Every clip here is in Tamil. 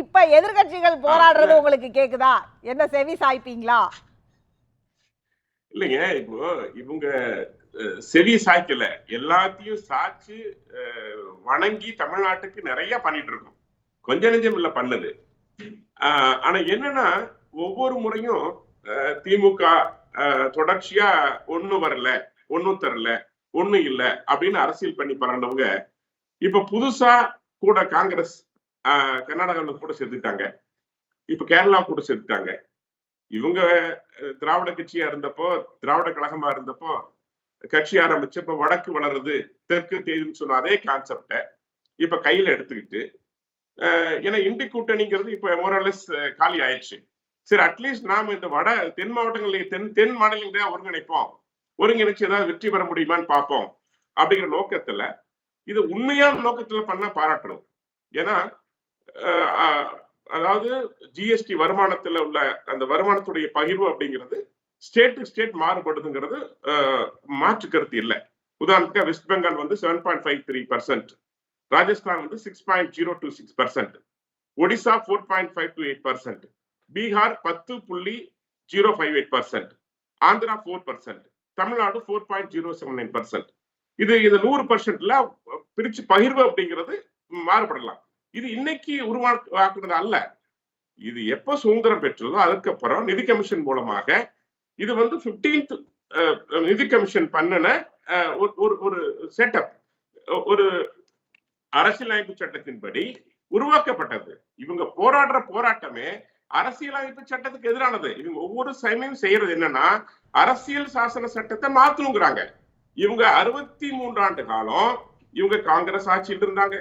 இப்ப எதிர்க்கட்சிகள் போராடுறது உங்களுக்கு கேக்குதா? என்ன செவி சாய்ப்பீங்களா? இல்லைங்க இப்போ இவங்க செவி சாய்க்கல. எல்லாத்தையும் சாய்ச்சு வணங்கி தமிழ்நாட்டுக்கு நிறைய பண்ணிட்டு இருக்கோம். கொஞ்ச நெஞ்சம் இல்ல பண்ணது. ஆனா என்னன்னா ஒவ்வொரு முறையும் திமுக தொடர்ச்சியா ஒண்ணும் வரல ஒண்ணும் தரல ஒண்ணும் இல்ல அப்படின்னு அரசியல் பண்ணி பறந்தவங்க இப்ப புதுசா கூட காங்கிரஸ் கர்நாடகாவில் கூட சேர்த்துட்டாங்க இப்ப கேரளா கூட சேர்த்துட்டாங்க இவங்க திராவிட கட்சியா இருந்தப்போ திராவிட கழகமா இருந்தப்போ கட்சி ஆரம்பிச்சப்ப வடக்கு வளருது தெற்கு தேதின்னு சொன்ன அதே கான்செப்ட இப்ப கையில எடுத்துக்கிட்டு ஏன்னா இண்டி கூட்டணிங்கிறது இப்ப மோரலஸ் காலி ஆயிடுச்சு. சரி அட்லீஸ்ட் நாம இந்த வட தென் மாவட்டங்களில் தென் தென் மாநிலங்களே ஒருங்கிணைப்போம். ஒருங்கிணைச்சு ஏதாவது வெற்றி பெற முடியுமான்னு பார்ப்போம். அப்படிங்கிற நோக்கத்துல இது உண்மையான நோக்கத்துல பண்ணா பாராட்டணும். ஏன்னா அதாவது ஜிஎஸ்டி வருமானத்துல உள்ள அந்த வருமானத்துடைய பகிர்வு அப்படிங்கிறது ஸ்டேட்டு ஸ்டேட் மாறுபடுதுங்கிறது மாற்று கருத்து இல்லை. உதாரணத்துக்கு வெஸ்ட் பெங்கால் வந்து seven point five three percent Rajasthan வந்து six point zero two six percent Odisha four point five two eight percent Bihar பத்து புள்ளி zero five eight percent Andhra four percent Tamil Nadu four point zero seven nine percent இது இது நூறு பர்சன்ட்ல பிரிச்சு பகிர்வு அப்படிங்கிறது மாறுபடலாம். இது இன்னைக்கு உருவாக்குனது அல்ல. இது எப்ப சுதந்திரம் பெற்றதோ அதுக்கப்புறம் நிதி கமிஷன் மூலமாக இது வந்து 15th அஹ், நிதி கமிஷன் பண்ணின அஹ், ஒரு ஒரு- ஒரு செட்டப் ஒரு அரசியலமைப்பு சட்டத்தின்படி உருவாக்கப்பட்டது. இவங்க போராடுற போராட்டமே அரசியலமைப்பு சட்டத்துக்கு எதிரானது. இவங்க ஒவ்வொரு சமயம் செய்யறது என்னன்னா அரசியல் சாசன சட்டத்தை மாத்தணுங்கிறாங்க. இவங்க அறுபத்தி மூன்று ஆண்டு காலம் இவங்க காங்கிரஸ் ஆட்சியில் இருந்தாங்க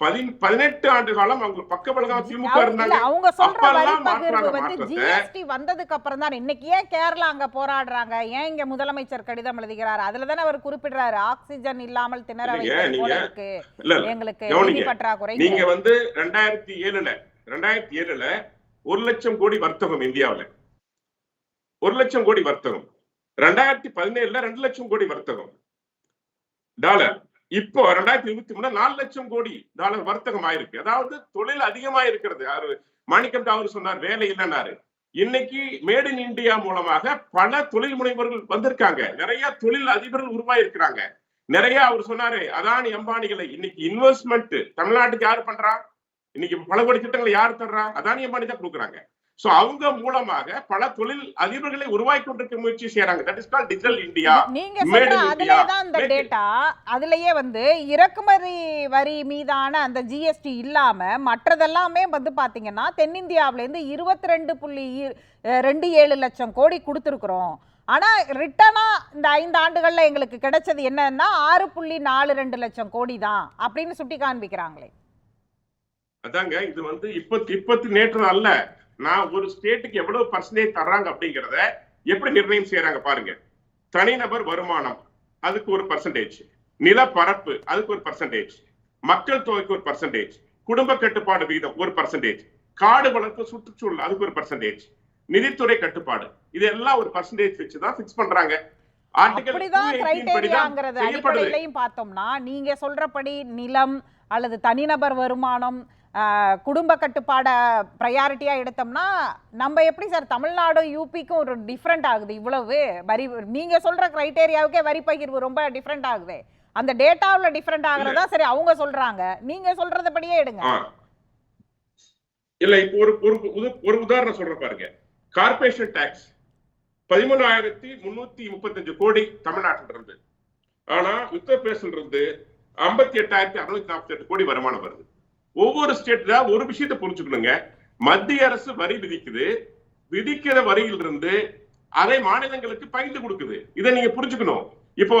பதி பதினெட்டு ஆண்டு காலம் அவங்க பக்க பலகம் திமுக இருந்தாங்க. அவங்க சொல்ற வரி பகிர்வு வந்து ஜிஎஸ்டி வந்ததுக்கு அப்புறம் தான். இன்னைக்கு ஏன் கேரளா அங்க போராடுறாங்க? ஏன் இங்க முதலமைச்சர் கடிதம் எழுதுகிறார்? அதுல தானே அவர் குறிப்பிடுறாரு. ஆக்சிஜன் இல்லாமல் திணற இல்ல. எங்களுக்கு. நிதி பற்றாக்குறை நீங்க வந்து ரெண்டாயிரத்தி ஏழுல ரெண்டாயிரத்தி ஏழுல ஒரு லட்சம் கோடி வர்த்தகம் இந்தியாவுல. ஒரு லட்சம் கோடி வர்த்தகம். ரெண்டாயிரத்தி பதினேழுல ரெண்டு லட்சம் கோடி வர்த்தகம். டாலர். இப்போ ரெண்டாயிரத்தி இருபத்தி மூணு நாலு லட்சம் கோடி டாலர் வர்த்தகம் ஆயிருக்கு. அதாவது தொழில் அதிகமா இருக்கிறது. யாரு? மாணிக்கம் டாவர் சொன்னார் வேலை இல்லைன்னாரு. இன்னைக்கு மேட் இன் இந்தியா மூலமாக பல தொழில் முனைவர்கள் வந்திருக்காங்க. நிறைய தொழில் அதிபர்கள் உருவாயிருக்கிறாங்க. நிறைய அவர் சொன்னாரு அதானி அம்பானிகளை இன்னைக்கு இன்வெஸ்ட்மெண்ட் தமிழ்நாட்டுக்கு யாரு பண்றா? இன்னைக்கு பல கோடி திட்டங்களை யார் தர்றா? அதானி அம்பானி தான் கொடுக்குறாங்க. சோ அவங்க மூலமாக பல தொழில் அதிபர்களை உருவாக்கி கொண்டிருக்க முயற்சி செய்யறாங்க that is call digital India நீங்க சொல்ற அதுலயே. தான் it- டேட்டா அதுலயே வந்து இறக்குமதி வரி மீதான அந்த ஜிஎஸ்டி இல்லாம மற்றதெல்லாமே வந்து பாத்தீங்கன்னா தென்னிந்தியாவுல இருந்து இருபத்தி ரெண்டு புள்ளி ரெண்டு ஏழு லட்சம் கோடி கொடுத்துருக்குறோம். ஆனா ரிட்டனா இந்த ஐந்து ஆண்டுகள்ல எங்களுக்கு கிடைச்சது என்னன்னா ஆறு புள்ளி நாலு ரெண்டு லட்சம் கோடி தான் அப்படின்னு சுட்டி காண்பிக்கிறாங்களே. அதாங்க இது வந்து இப்ப இப்பத்து நேற்று அல்ல நான் ஒரு ஸ்டேட்டுக்கு எவ்வளவு பர்சன்டேஜ் தர்றாங்க அப்படிங்கறத எப்படி நிர்ணயம் செய்யறாங்க பாருங்க. தனிநபர் வருமானம் அதுக்கு ஒரு பர்சன்டேஜ் நிலப்பரப்பு அதுக்கு ஒரு பர்சன்டேஜ் மக்கள் தொகைக்கு ஒரு பர்சன்டேஜ் குடும்ப கட்டுப்பாடு விகிதம் ஒரு பர்சன்டேஜ் காடு வளர்ப்பு சுற்றுச்சூழல் அதுக்கு ஒரு பர்சன்டேஜ் நிதித்துறை கட்டுப்பாடு. இதெல்லாம் ஒரு பர்சன்டேஜ் வச்சு தான் ஃபிக்ஸ் பண்றாங்க அப்படிதான் 218 படி தான் கிரைட்டேரியாங்கிறது செய்யப்படுது. அடிப்படையிலையும் பார்த்தோம்னா நீங்க சொல்றபடி நிலம் அல்லது தனிநபர் வருமானம் குடும்ப கட்டுப்பாட ப்ரையாரிட்டியா எடுத்தோம்னா நம்ம எப்படி சார் தமிழ்நாடு யூபிக்கும் ஒரு டிஃப்ரெண்ட் ஆகுது இவ்வளவு? வரி நீங்க சொல்ற கிரைட்டேரியாவுக்கே வரி பகிர்வு ரொம்ப டிஃப்ரெண்ட் ஆகுது. அந்த டேட்டாவுல டிஃப்ரெண்ட் ஆகுறதா? சரி அவங்க சொல்றாங்க. நீங்க சொல்றதுபடியே எடுங்க. ஆ. இல்ல இப்போ ஒரு ஒரு ஒரு உதாரணம் சொல்றேன் பாருங்க. கார்பரேஷன் டாக்ஸ் பதிமூணாயிரத்தி முன்னூத்தி முப்பத்தஞ்சு கோடி தமிழ்நாட்டில் இருந்து ஆனா உத்தரப்பிரதேசல இருந்து ஐம்பத்தி எட்டாயிரத்தி அறுநூத்தி நாற்பத்தி எட்டு கோடி வருமானம் வருது. ஒவ்வொரு ஸ்டேட்ல ஒரு விஷயத்தை புரிஞ்சுக்கணுங்க. மத்திய அரசு வரி விதிக்குது. விதிக்கிற வரியில இருந்து அதை மாநிலங்களுக்கு பகிர்ந்து கொடுக்குது. இதை நீங்க புரிஞ்சுக்கணும். இப்போ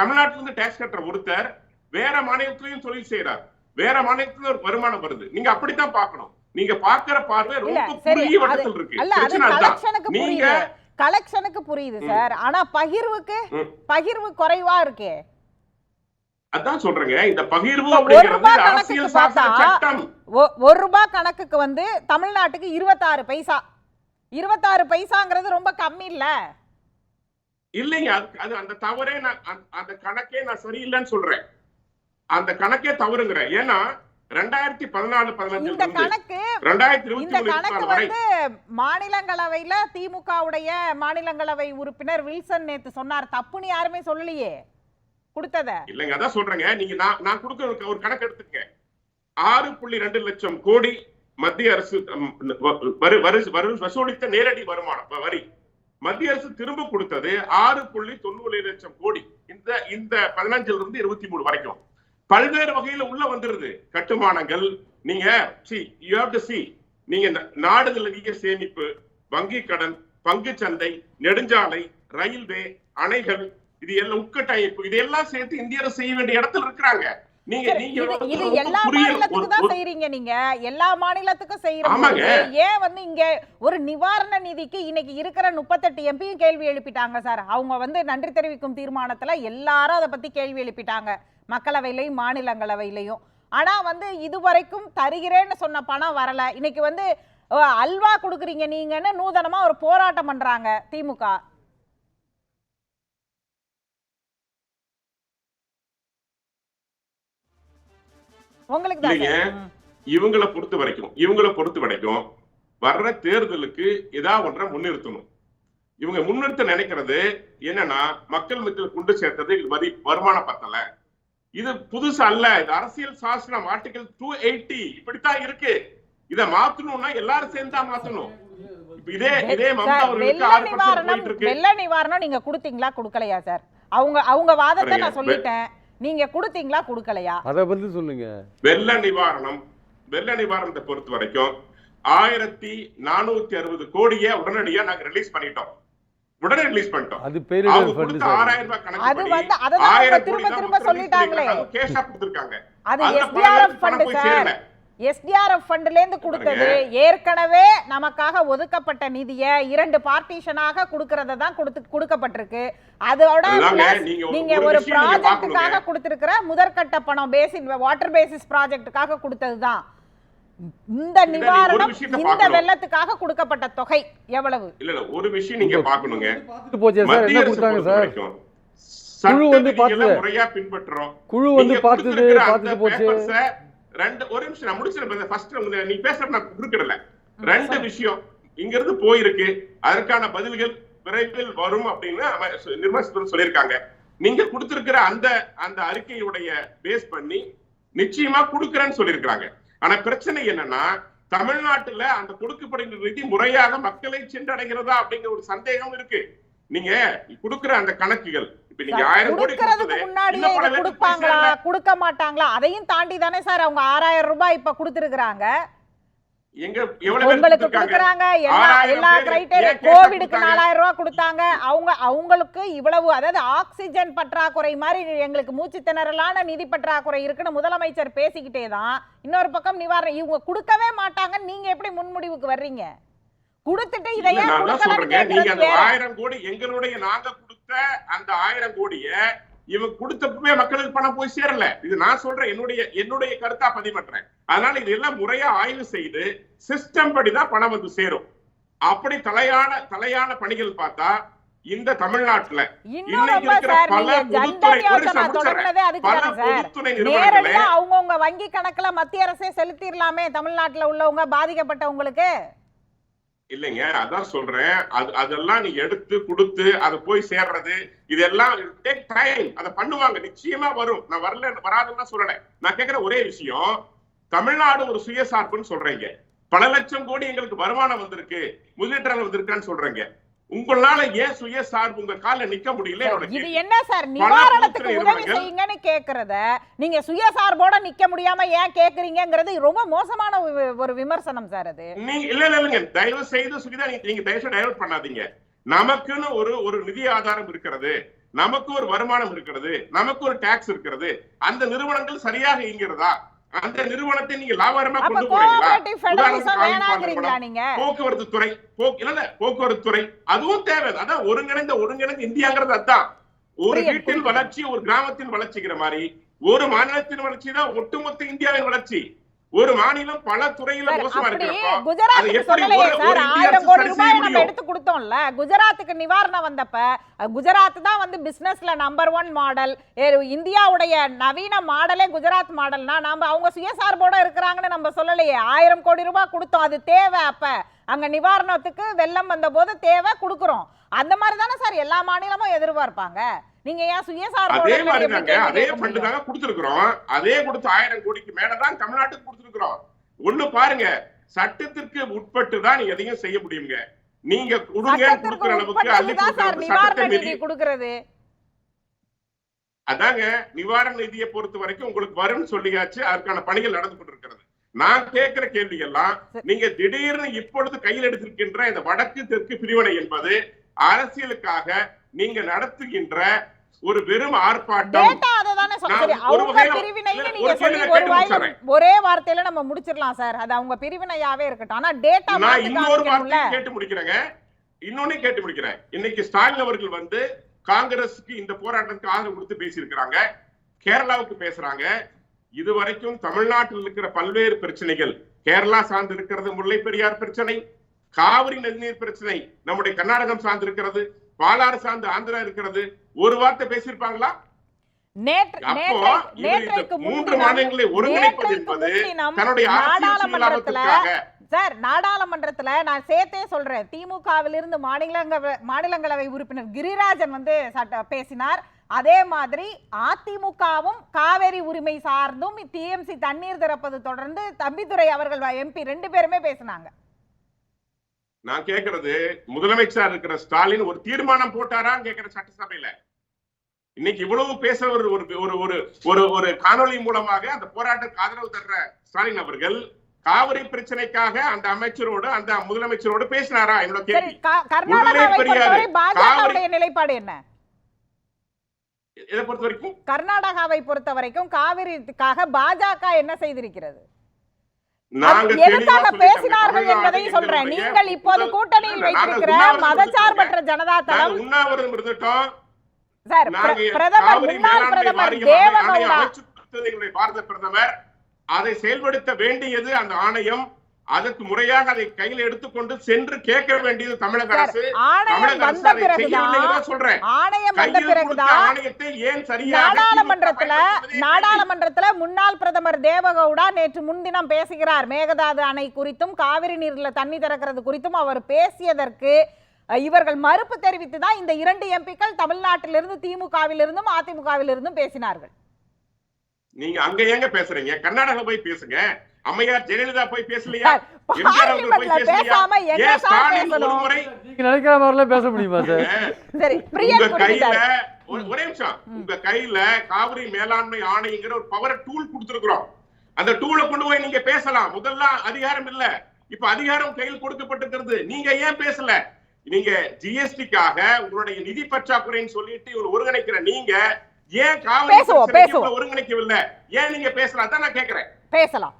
தமிழ்நாட்டுல இருந்து டாக்ஸ் கட்டுற ஒருத்தர் வேற மாநிலத்திலையும் தொழில் செய்யறார் வேற மாநிலத்துல ஒரு வருமானம் வருது. நீங்க அப்படித்தான் பார்க்கணும். நீங்க பார்க்கிற பார்வை ரொம்ப குறுகிய வட்டத்தில் இருக்கு. நீங்க கலெக்ஷனுக்கு புரியுது சார் ஆனா பகிர்வுக்கு. பகிர்வு குறைவா இருக்கே. அதான் சொல்றேங்க. இந்த பகிர்வு ஒரு ரூபாய் கணக்குக்கு வந்து தமிழ்நாட்டுக்கு இருபத்தாறு பைசா. இருபத்தாறு பைசாங்கிறது ரொம்ப கம்மி இல்ல? இல்லைங்க. அது அந்த தவறே நான் அந்த- கணக்கே நான் சரியில்லைன்னு சொல்றேன். அந்த கணக்கே தவறுங்கிறேன். ஏன்னா ரெண்டாயிரத்தி பதினாலு பதினஞ்சுல இந்த கணக்கு இந்த கணக்கு வந்து மாநிலங்களவையில திமுகவுடைய மாநிலங்களவை உறுப்பினர் வில்சன் நேத்து சொன்னார். தப்புன்னு யாருமே சொல்லலையே. கொடுத்தத? இல்லங்க அதான் சொல்றேங்க. நீங்க நான் நான் கொடுக்க ஒரு- கணக்கு எடுத்துக்க ஆறு புள்ளி ரெண்டு லட்சம் கோடி மத்திய அரசு வசூலித்த நேரடி வருமானம் வரி. மத்திய அரசு திரும்ப கொடுத்தது ஆறு புள்ளி தொண்ணூறு லட்சம் கோடி. இந்த இந்த பதினஞ்சுல இருந்து இருபத்தி மூணு வரைக்கும். பல்வேறு வகையில உள்ள வந்துருது. கட்டுமானங்கள் நீங்க see you have to see நீங்க நாடு சேமிப்பு வங்கி கடன் பங்கு சந்தை நெடுஞ்சாலை ரயில்வே அணைகள் இது எல்லாம் உட்கட்டமைப்பு இதெல்லாம் சேர்த்து இந்திய அரசு செய்ய வேண்டிய இடத்துல இருக்கிறாங்க. நீங்க இது எல்லா மாநிலத்துக்கு தான் செய்றீங்க நீங்க. எல்லா மாநிலத்துக்கும் செய்யற ஆமாங்க. போது ஏன் வந்து இங்க ஒரு நிவாரண நிதிக்கு இன்னைக்கு இருக்கிற முப்பத்தெட்டு எம்பியும் கேள்வி எழுப்பிட்டாங்க சார். அவங்க வந்து நன்றி தெரிவிக்கும் தீர்மானத்துல எல்லாரும் அதை பத்தி கேள்வி எழுப்பிட்டாங்க. மக்களவையிலையும் மாநிலங்களவையிலையும். ஆனா வந்து இதுவரைக்கும் தருகிறேன்னு சொன்ன பணம் வரல. இன்னைக்கு வந்து அல்வா கொடுக்குறீங்க நீங்கன்னு நூதனமா ஒரு போராட்டம் பண்றாங்க திமுக. உங்களுக்கு. இவங்களை பொறுத்த வரைக்கும் இவங்களை பொறுத்த வரைக்கும் வர்ற தேர்தலுக்கு ஏதாவது ஒன்றை முன்னிறுத்தணும். இவங்க முன்னிறுத்த நினைக்கிறது என்னன்னா மக்கள் மத்தியில் கொண்டு சேர்த்தது வரி வருமான பத்தல. இது புதுசு அல்ல. இது அரசியல் சாசனம் ஆர்டிகல் டூ எயிட்டி இப்படித்தான் இருக்கு. இத மாத்தணும்னா எல்லாரும் சேர்ந்தா மாத்தணும். இதே இதே மம்தா அவர்களுக்கு வெள்ள நிவாரணம் நீங்க கொடுத்தீங்களா கொடுக்கலையா சார்? அவங்க அவங்க வாதத்தை நான் சொல்லிட்டேன். நீங்க கொடுத்தீங்களா கொடுக்கலையா? அதை பத்தி சொல்லுங்க. வெள்ள நிவாரணம் வெள்ள நிவாரணத்தை பொறுத்த வரைக்கும் ஆயிரத்தி நானூத்தி அறுபது கோடியை உடனடியா நாங்க ரிலீஸ் பண்ணிட்டோம். உடனே ரிலீஸ் பண்ணிட்டோம். அது சார். ஆறாயிரம் ரூபாய் அது கணக்கு வந்து அததான் அவங்க ஆயிரம் திரும்ப திரும்ப சொல்லிட்டாங்களே. அது கேஷா கொடுத்திருக்காங்க. அது பணம் ஃபண்ட் சார். எஸ்டிஆர்எஃப் ஃபண்ட்ல இருந்து கொடுத்தது. ஏற்கனவே நமக்காக ஒதுக்கப்பட்ட நிதியை இரண்டு பார்ட்டிஷனாக கொடுக்கறத தான் கொடுத்து கொடுக்கப்பட்டிருக்கு. அதோட நீங்க ஒரு- ப்ராஜெக்ட்டுக்காக பார்க்கணுங்க. கொடுத்திருக்கிற முதற்கட்ட பணம் பேசின் வாட்டர் பேசிஸ் ப்ராஜெக்ட்டுக்காக கொடுத்ததுதான். இந்த இல்ல, நீங்க ஒரு நிவாரணம் இந்த. வெள்ளத்துக்காக கொடுக்கப்பட்ட தொகை எவ்வளவு? இல்ல இல்ல ஒரு விஷயம் நீங்க பாக்கணுங்க குழு வந்து பார்த்துது. குழு வந்து பார்த்தது பார்த்துட்டு போச்சு. ரெண்டு ஒரு நிமிஷம் நான் முடிச்சிருப்பேன் ஃபர்ஸ்ட் நீ பேசுற நான் குறுக்கிடல. ரெண்டு விஷயம் இங்க இருந்து போயிருக்கு. அதற்கான பதில்கள் விரைவில் வரும் அப்படின்னு நிர்மலா சீதாராமன் சொல்லியிருக்காங்க. நீங்க கொடுத்திருக்கிற அந்த அந்த அறிக்கையுடைய பேஸ் பண்ணி நிச்சயமா கொடுக்கறேன்னு சொல்லியிருக்காங்க ஆனா பிரச்சனை என்னன்னா தமிழ்நாட்டுல அந்த கொடுக்கப்படுகிற நிதி முறையாக மக்களை சென்றடைகிறதா அப்படிங்கிற ஒரு சந்தேகம் இருக்கு. நீங்க கொடுக்கிற அந்த கணக்குகள் முன்னாடியே கொடுப்பாங்களா. கொடுக்க மாட்டாங்களா அதையும் தாண்டி தானே சார் அவங்க ஆறாயிரம் ரூபாய் இப்ப பேர் உங்களுக்கு கொடுத்திருக்காங்க? கொடுக்கறாங்க. எல்லா எல்லா கிரைட்டேரியா கோவிடுக்கு? நாலாயிரம் ரூபாய் கொடுத்தாங்க. அவங்க அவங்களுக்கு இவ்வளவு அதாவது ஆக்சிஜன் பற்றாக்குறை மாதிரி எங்களுக்கு மூச்சு திணறலான நிதி பற்றாக்குறை இருக்குன்னு முதலமைச்சர் பேசிக்கிட்டே தான். இன்னொரு பக்கம் நிவாரணம் இவங்க கொடுக்கவே மாட்டாங்க நீங்க எப்படி முன்முடிவுக்கு வர்றீங்க? கொடுத்துட்டு இதை இல்ல, ஏன் நான் தான் கொடுக்கலன்னு சொல்றேங்க? நீங்க அந்த ஆயிரம் கோடி எங்களுடைய நாங்க கொடுத்த அந்த ஆயிரம் கோடிய இவங்க கொடுத்தப்பவே மக்களுக்கு பணம் போய் சேரல. இது நான் சொல்றேன். என்னுடைய என்னுடைய கருத்தா பதிவு பண்றேன் அதனால இது எல்லாம் முறையா ஆய்வு செய்து சிஸ்டம் படி தான் பணம் வந்து சேரும். அப்படி தலையான தலையான பணிகள் பார்த்தா இந்த தமிழ்நாட்டுல இன்னைக்கு இருக்கிற பல பொதுத்துறை வங்கி கணக்குல மத்திய அரசே செலுத்திடலாமே தமிழ்நாட்டுல உள்ளவங்க பாதிக்கப்பட்டவங்களுக்கு? இல்லைங்க அதான் சொல்றேன். அது அதெல்லாம் நீ எடுத்து கொடுத்து அதை போய் சேர்றது இதெல்லாம் டேக் டைம் அதை பண்ணுவாங்க நிச்சயமா வரும். நான் வரல வராதுன்னு சொல்லல. நான் கேக்குற ஒரே விஷயம் தமிழ்நாடு ஒரு சுயசார்புன்னு சொல்றீங்க. பல லட்சம் கோடி எங்களுக்கு வருமானம் வந்திருக்கு. முதலீட்டாளர் வந்திருக்கான்னு சொல்றீங்க. உங்களால ஏன் சுயசார்பு உங்க கால நிக்க முடியல இது. என்ன சார்? நிவாரணத்துக்கு உதவி செய்யுங்கன்னு கேக்குறத நீங்க சுயசார்போட நிக்க முடியாம ஏன் கேக்குறீங்கங்கிறது ரொம்ப மோசமான ஒரு- விமர்சனம் சார் அது. நீங்க இல்ல இல்ல இல்லைங்க. தயவு செய்து சுகிதா நீங்க நீங்க தயவு டைவர்ட் பண்ணாதீங்க. நமக்குன்னு ஒரு ஒரு நிதி ஆதாரம் இருக்கிறது. நமக்கு ஒரு வருமானம் இருக்கிறது. நமக்கு ஒரு டாக்ஸ் இருக்கிறது. அந்த நிறுவனங்கள் சரியாக இயங்குறதா அந்த நிறுவனத்தை நீங்க லாபகரமா கொண்டு போறீங்களா? போக்குவரத்து துறை. இல்ல போக்குவரத்து துறை. அதுவும் தேவை. அதான் ஒருங்கிணைந்த ஒருங்கிணைந்த இந்தியாங்கிறது அதான் ஒரு வீட்டின். வளர்ச்சி ஒரு கிராமத்தின் வளர்ச்சிங்கிற மாதிரி ஒரு மாநிலத்தின் வளர்ச்சி தான் ஒட்டுமொத்த இந்தியாவின் வளர்ச்சி. ஒரு மாநிலம் பல துறையில மோசமா முடியும்? எடுத்து கொடுத்தோம்ல. குஜராத்துக்கு நிவாரணம் வந்தப்ப குஜராத் தான் வந்து பிசினஸ்ல நம்பர் ஒன் மாடல் இந்தியாவுடைய நவீன மாடலே குஜராத் மாடல்னா நம்ம அவங்க சுயசார்போட இருக்கிறாங்கன்னு நம்ம சொல்லலையே. ஆயிரம் கோடி ரூபாய் கொடுத்தோம் அது தேவை அப்ப. அங்க நிவாரணத்துக்கு வெள்ளம் வந்த போது தேவை கொடுக்குறோம். அந்த மாதிரி தானே சார் எல்லா மாநிலமும் எதிர்பார்ப்பாங்க. நீங்க ஏன் சுயசார்போட அதே மாதிரி தாங்க அதே ஃபண்ட்? தாங்க கொடுத்திருக்கிறோம். அதே கொடுத்து ஆயிரம் கோடிக்கு மேலதான் தமிழ்நாட்டுக்கு கொடுத்திருக்கிறோம். ஒண்ணு பாருங்க. சட்டத்திற்கு உட்பட்டு தான் எதையும் செய்ய முடியுங்க. நீங்க கொடுங்க கொடுக்கிற அளவுக்கு அள்ளி நிவாரண நிதி கொடுக்கறது. அதாங்க. நிவாரண நிதியை பொறுத்த வரைக்கும் உங்களுக்கு வரும்னு சொல்லியாச்சு. அதுக்கான பணிகள் நடந்து கொண்டிருக்கிறது. நான் கேட்கிற கேள்வி எல்லாம். நீங்க திடீர்னு இப்பொழுது கையில் எடுத்திருக்கின்ற இந்த வடக்கு தெற்கு பிரிவினை என்பது அரசியலுக்காக நீங்க நடத்துகின்ற ஒரு வெறும் ஆர்ப்பாட்டம். ஒரு வார்த்தையில நம்ம முடிச்சிடலாம் சார். அது அவங்க பிரிவினையாவே இருக்கட்டும். ஆனா டேட்டா நான் இன்னொரு வார்த்தையை கேட்டு முடிக்கிறேங்க. இன்னொன்னு கேட்டு முடிக்கிறேன். இன்னைக்கு ஸ்டாலின் அவர்கள் வந்து காங்கிரஸுக்கு இந்த போராட்டத்துக்கு ஆதரவு கொடுத்து பேசியிருக்கிறாங்க. கேரளாவுக்கு பேசுறாங்க. இதுவரைக்கும் தமிழ்நாட்டில் இருக்கிற பல்வேறு பிரச்சனைகள். கேரளா சார்ந்து இருக்கிறது முல்லை பெரியார் பிரச்சனை காவிரி நதிநீர் பிரச்சனை நம்முடைய கர்நாடகம் சார்ந்து இருக்கிறது பாலாறு சார்ந்து ஆந்திரா இருக்கிறது. ஒரு வார்த்தை பேசியிருப்பாங்களா? மூன்று மாநிலங்களை ஒருங்கிணைப்பது என்பது தன்னுடைய அரசியல் சார் நாடாளுமன்றத்துல நான் சேர்த்தே சொல்றேன். திமுகவிலிருந்து மாநிலங்களவை மாநிலங்களவை உறுப்பினர் கிரிராஜன் வந்து பேசினார். அதே மாதிரி அதிமுகவும் காவேரி உரிமை சார்ந்தும் டிஎம்சி தண்ணீர் திறப்பது தொடர்ந்து தம்பிதுரை அவர்கள் எம்பி ரெண்டு பேருமே பேசினாங்க. நான் கேக்குறது முதலமைச்சர் இருக்கிற ஸ்டாலின் ஒரு தீர்மானம் போட்டாரான்னு கேக்குற சட்டசபையில. இன்னைக்கு இவ்வளவு பேச ஒரு ஒரு ஒரு ஒரு ஒரு காணொளி மூலமாக அந்த போராட்டத்துக்கு ஆதரவு தர்ற ஸ்டாலின் அவர்கள் காவிரி பிரச்சனைக்காக அந்த அமைச்சரோடு அந்த முதலமைச்சரோடு பேசினாரா என்னோட கேள்வி. நிலைப்பாடு என்ன? இதை பொறுத்த வரைக்கும்? கர்நாடகாவை பொறுத்த வரைக்கும் காவிரிக்காக பாஜக என்ன செய்திருக்கிறது. பேசினார்கள் என்பதையும் சொல்றேன். நீங்கள் இப்போது கூட்டணியில் வைத்திருக்கிற மதச்சார்பற்ற. ஜனதா தளம் சார் பிரதமர் முன்னாள் பிரதமர் தேவகவுடா பாரத பிரதமர். அதை செயல்படுத்த வேண்டியது அந்த ஆணையம். அதற்கு முறையாக அதை கையில் எடுத்துக்கொண்டு சென்று கேட்க வேண்டியது தமிழக அரசு. தமிழக சொல்றேன். ஆணையம் வந்த பிறகுதான் ஏன் நாடாளுமன்றத்துல முன்னாள் பிரதமர் தேவகவுடா நேற்று முன்தினம் பேசுகிறார். மேகதாது அணை குறித்தும் காவிரி நீர்ல தண்ணி திறக்கிறது குறித்தும் அவர் பேசியதற்கு இவர்கள் மறுப்பு தெரிவித்து தான் இந்த இரண்டு எம்பிக்கள் தமிழ்நாட்டிலிருந்து திமுகவிலிருந்தும் அதிமுகவிலிருந்தும் பேசினார்கள். நீங்க அங்க ஏங்க பேசுறீங்க? கர்நாடகா போய் பேசுங்க. அம்மையார் ஜெயலலிதா போய் பேசலையா? நினைக்கிற மாதிரிலாம் பேச முடியுமா சார்? சரி உங்க கையில ஒரு- நிமிஷம். உங்க கையில காவிரி மேலாண்மை ஆணைங்கிற ஒரு பவர் டூல் கொடுத்திருக்கிறோம். அந்த டூலை கொண்டு போய் நீங்க பேசலாம். முதல்ல அதிகாரம் இல்ல. இப்ப அதிகாரம் கையில் கொடுக்கப்பட்டிருக்கிறது. நீங்க ஏன் பேசல? நீங்க ஜிஎஸ்டிக்காக உங்களுடைய நிதி பற்றாக்குறைன்னு சொல்லிட்டு ஒருங்கிணைக்கிற நீங்க ஏன் காவிரி ஒருங்கிணைக்கவில்லை? ஏன் நீங்க பேசலாம் தான் நான் கேக்குறேன். பேசலாம்.